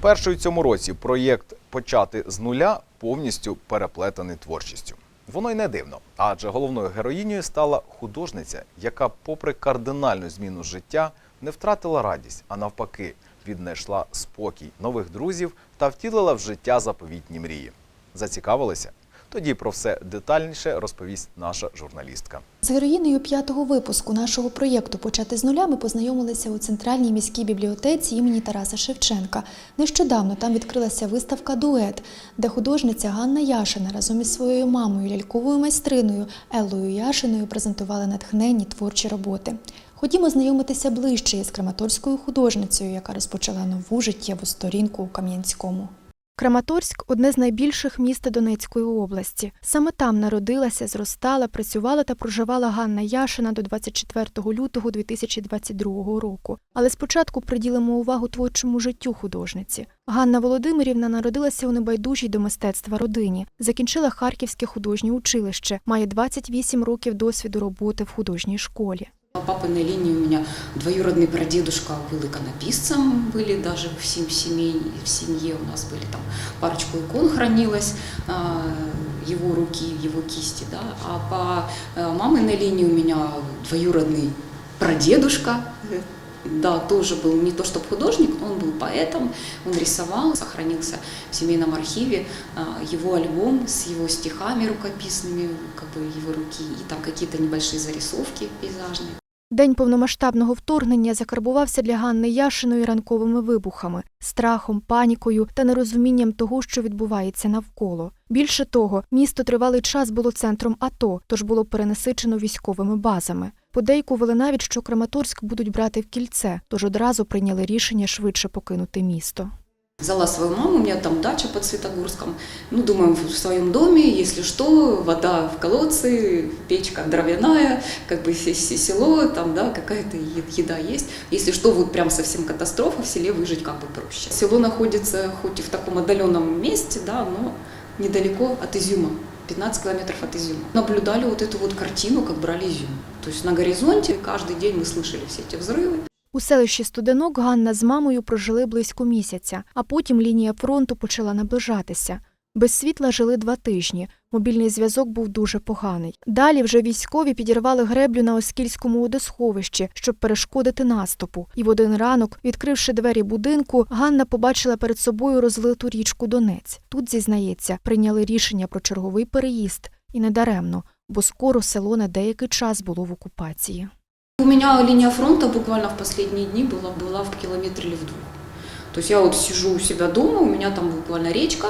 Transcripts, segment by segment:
Перший у цьому році проєкт почати з нуля повністю переплетений творчістю. Воно й не дивно, адже головною героїнею стала художниця, яка, попри кардинальну зміну життя, не втратила радість, а навпаки, віднайшла спокій нових друзів та втілила в життя заповітні мрії. Зацікавилися? Тоді про все детальніше розповість наша журналістка. З героїнею п'ятого випуску нашого проєкту Почати з нуля ми познайомилися у центральній міській бібліотеці імені Тараса Шевченка. Нещодавно там відкрилася виставка Дует, де художниця Ганна Яшина разом із своєю мамою, ляльковою майстриною Еллою Яшиною презентували натхненні творчі роботи. Ходімо знайомитися ближче із краматорською художницею, яка розпочала нову життєву сторінку у Кам'янському. Краматорськ одне з найбільших міст Донецької області. Саме там народилася, зростала, працювала та проживала Ганна Яшина до 24 лютого 2022 року. Але спочатку приділимо увагу творчому життю художниці. Ганна Володимирівна народилася у небайдужій до мистецтва родині, закінчила Харківське художнє училище, має 28 років досвіду роботи в художній школі. По папиной линии у меня двоюродный прадедушка был иконописцем, были даже в, сем- семей, в семье у нас были там парочку икон хранилось, а, его руки, его кисти, да. А по э, маминой линии у меня двоюродный прадедушка, да, тоже был не то чтобы художник, он был поэтом, он рисовал, сохранился в семейном архиве а, его альбом с его стихами рукописными, как бы его руки, и там какие-то небольшие зарисовки пейзажные. День повномасштабного вторгнення закарбувався для Ганни Яшиної ранковими вибухами, страхом, панікою та нерозумінням того, що відбувається навколо. Більше того, місто тривалий час було центром АТО, тож було перенасичено військовими базами. Подейкували навіть, що Краматорськ будуть брати в кільце, тож одразу прийняли рішення швидше покинути місто. Взяла свою маму, у меня там дача под Светогорском. Ну, думаем, в своем доме, если что, вода в колодце, печка дровяная, как бы се- се- село, там, да, какая-то еда есть. Если что, вот прям совсем катастрофа, в селе выжить как бы проще. Село находится хоть и в таком отдаленном месте, да, но недалеко от Изюма. 15 километров от Изюма. Наблюдали вот эту вот картину, как брали Изюм. То есть на горизонте каждый день мы слышали все эти взрывы. У селищі Студенок Ганна з мамою прожили близько місяця, а потім лінія фронту почала наближатися. Без світла жили два тижні. Мобільний зв'язок був дуже поганий. Далі вже військові підірвали греблю на Оскільському водосховищі, щоб перешкодити наступу. І в один ранок, відкривши двері будинку, Ганна побачила перед собою розлиту річку Донець. Тут, зізнається, прийняли рішення про черговий переїзд. І недаремно, бо скоро село на деякий час було в окупації. У меня линия фронта буквально в последние дни была, была в километре или в двух. То есть я вот сижу у себя дома, у меня там буквально речка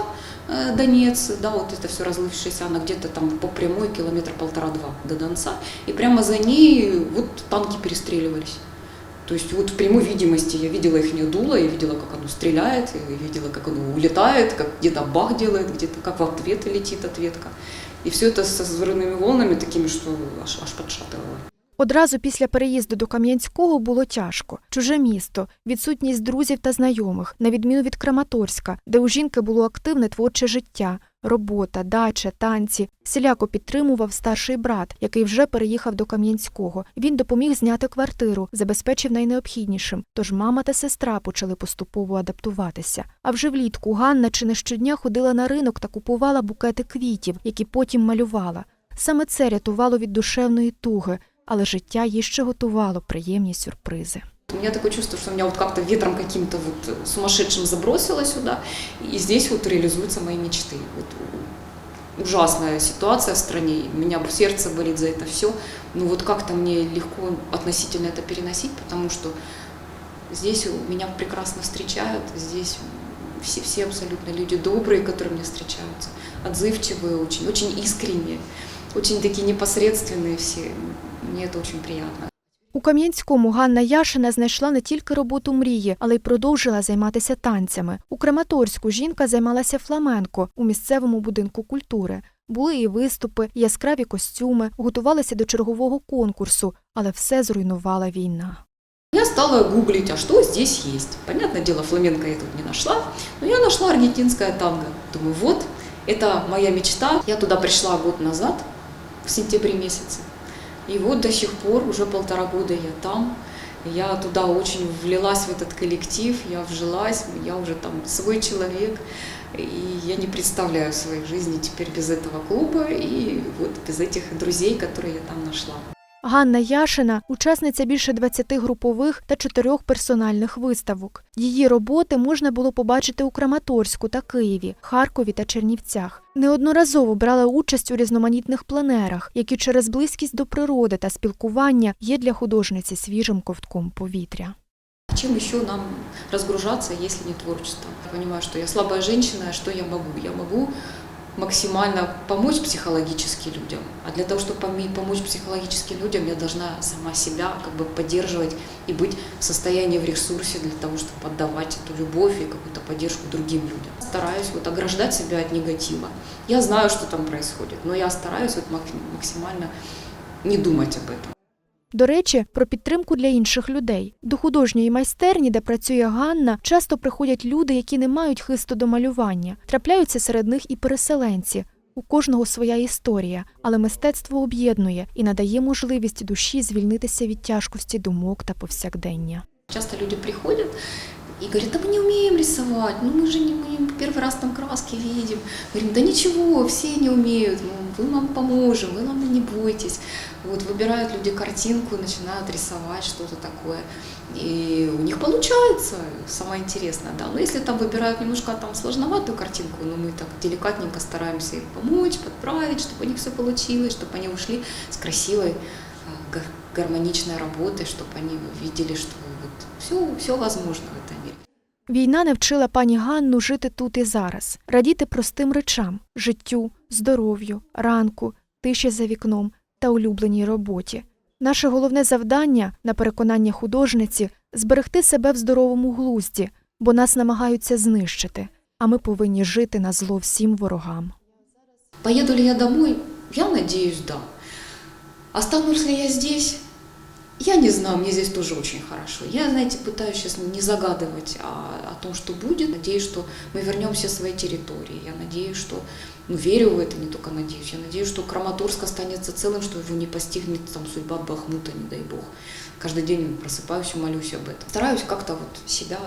э, Донец, да, вот это все разлившееся, она где-то там по прямой километр полтора-два до Донца, и прямо за ней вот танки перестреливались. То есть вот в прямой видимости я видела их дуло, я видела, как оно стреляет, я видела, как оно улетает, как где-то бах делает, где-то как в ответ летит ответка. И все это со взрывными волнами такими, что аж, аж подшатывало. Одразу після переїзду до Кам'янського було тяжко. Чуже місто, відсутність друзів та знайомих, на відміну від Краматорська, де у жінки було активне творче життя, робота, дача, танці. Селяко підтримував старший брат, який вже переїхав до Кам'янського. Він допоміг зняти квартиру, забезпечив найнеобхіднішим. Тож мама та сестра почали поступово адаптуватися. А вже влітку Ганна чи не щодня ходила на ринок та купувала букети квітів, які потім малювала. Саме це рятувало від душевної туги, але життя їй ще готувало приємні сюрпризи. У меня такое чувство, что меня вот как-то ветром каким-то вот сумасшедшим забросило сюда, и здесь вот реализуются мои мечты. Вот ужасная ситуация в стране, у меня сердце болит за это все, но вот как-то мне легко относительно это переносить, потому что здесь меня прекрасно встречают, здесь все, все абсолютно люди добрые, которые мне встречаются, отзывчивые очень, очень искренние, очень такие непосредственные все. Мне это очень приятно. У Кам'янському Ганна Яшина знайшла не тільки роботу мрії, але й продовжила займатися танцями. У Краматорську жінка займалася фламенко у місцевому будинку культури. Були і виступи, і яскраві костюми, готувалися до чергового конкурсу, але все зруйнувала війна. Я стала гуглить, а что здесь есть. Понятное дело, фламенко я тут не нашла, но я нашла аргентинское танго. Думаю, вот, это моя мечта. Я туда пришла год назад, в сентябре месяце. И вот до сих пор, уже полтора года я там. Я туда очень влилась в этот коллектив, я вжилась, я уже там свой человек. И я не представляю своей жизни теперь без этого клуба и вот без этих друзей, которые я там нашла. Ганна Яшина учасниця більше 20 групових та чотирьох персональних виставок. Її роботи можна було побачити у Краматорську та Києві, Харкові та Чернівцях. Неодноразово брала участь у різноманітних пленерах, які через близькість до природи та спілкування є для художниці свіжим ковтком повітря. Чем еще нам разгружаться, если не творчеством? Я понимаю, что я слабая женщина, что я могу? Я могу максимально помочь психологически людям. А для того, чтобы помочь психологически людям, я должна сама себя как бы поддерживать и быть в состоянии, в ресурсе для того, чтобы отдавать эту любовь и какую-то поддержку другим людям. Стараюсь вот ограждать себя от негатива. Я знаю, что там происходит, но я стараюсь вот мак- максимально не думать об этом. До речі, про підтримку для інших людей. До художньої майстерні, де працює Ганна, часто приходять люди, які не мають хисту до малювання. Трапляються серед них і переселенці. У кожного своя історія, але мистецтво об'єднує і надає можливість душі звільнитися від тяжкості думок та повсякдення. Часто люди приходят и говорят, да мы не умеем рисовать, ну мы же не мы первый раз там краски видим. Говорим, да ничего, все не умеют, ну, мы вам поможем, вы нам не бойтесь. Вот выбирают люди картинку, начинают рисовать что-то такое. И у них получается, самое интересное, да. Но если там выбирают немножко там сложноватую картинку, но мы так деликатненько стараемся им помочь, подправить, чтобы у них все получилось, чтобы они ушли с красивой, гармоничной работой, чтобы они видели, что вот все, все возможно в этом мире. Війна навчила пані Ганну жити тут і зараз, радіти простим речам життю, здоров'ю, ранку, тиші за вікном та улюбленій роботі. Наше головне завдання, на переконання художниці, зберегти себе в здоровому глузді, бо нас намагаються знищити, а ми повинні жити на зло всім ворогам. Поеду ли я домой? Я надеюсь, да. Останусь ли я здесь? Я не знаю, мне здесь тоже очень хорошо. Я, знаете, пытаюсь сейчас не загадывать о, о том, что будет. Надеюсь, что мы вернемся в свои территории. Я надеюсь, что, ну, верю в это, не только надеюсь. Я надеюсь, что Краматорск останется целым, что его не постигнет там судьба Бахмута, не дай бог. Каждый день просыпаюсь и молюсь об этом. Стараюсь как-то вот себя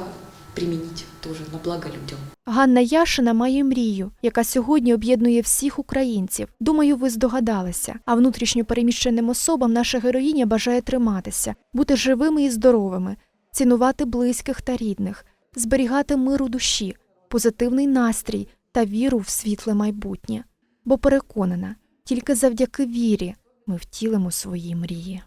применить тоже на благо людям. Ганна Яшина має мрію, яка сьогодні об'єднує всіх українців. Думаю, ви здогадалися. А внутрішньо переміщеним особам наша героїня бажає триматися, бути живими і здоровими, цінувати близьких та рідних, зберігати мир у душі, позитивний настрій та віру в світле майбутнє. Бо переконана, тільки завдяки вірі ми втілимо свої мрії.